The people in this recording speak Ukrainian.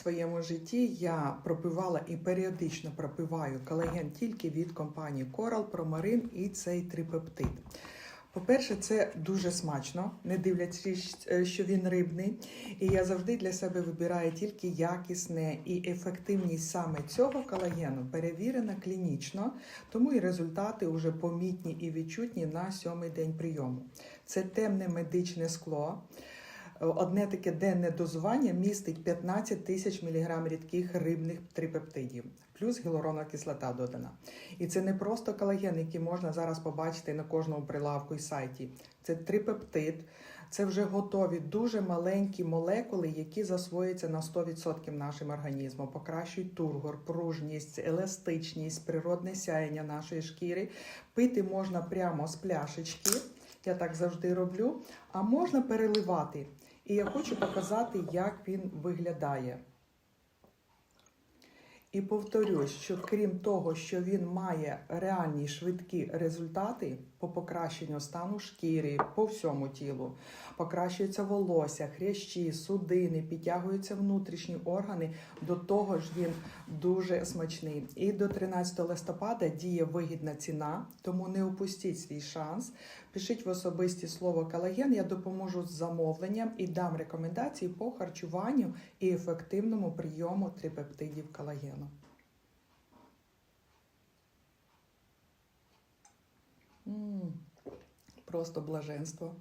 своєму житті я пропивала і періодично пропиваю колаген тільки від компанії Coral, Promаrin і цей трипептид. По-перше, це дуже смачно, не дивлячись, е, що він рибний. І я завжди для себе вибираю тільки якісне і ефективність саме цього колагену перевірена клінічно, тому і результати вже помітні і відчутні на сьомий день прийому. Це темне медичне скло. Одне таке денне дозування містить 15 тисяч мг рідких рибних трипептидів, плюс гіалуронова кислота додана. І це не просто колаген, який можна зараз побачити на кожному прилавку і сайті. Це трипептид, це вже готові дуже маленькі молекули, які засвоюються на 100% нашим організмом, покращують тургор, пружність, еластичність, природне сяєння нашої шкіри. Пити можна прямо з пляшечки. Я так завжди роблю. А можна переливати. І я хочу показати, як він виглядає. І повторюсь, що крім того, що він має реальні швидкі результати по покращенню стану шкіри по всьому тілу, покращується волосся, хрящі, судини, підтягуються внутрішні органи. До того ж, він дуже смачний. І до 13 листопада діє вигідна ціна, тому не упустіть свій шанс. Пишіть в особисті слово колаген, я допоможу з замовленням і дам рекомендації по харчуванню і ефективному прийому трипептидів колагену. М, Просто блаженство.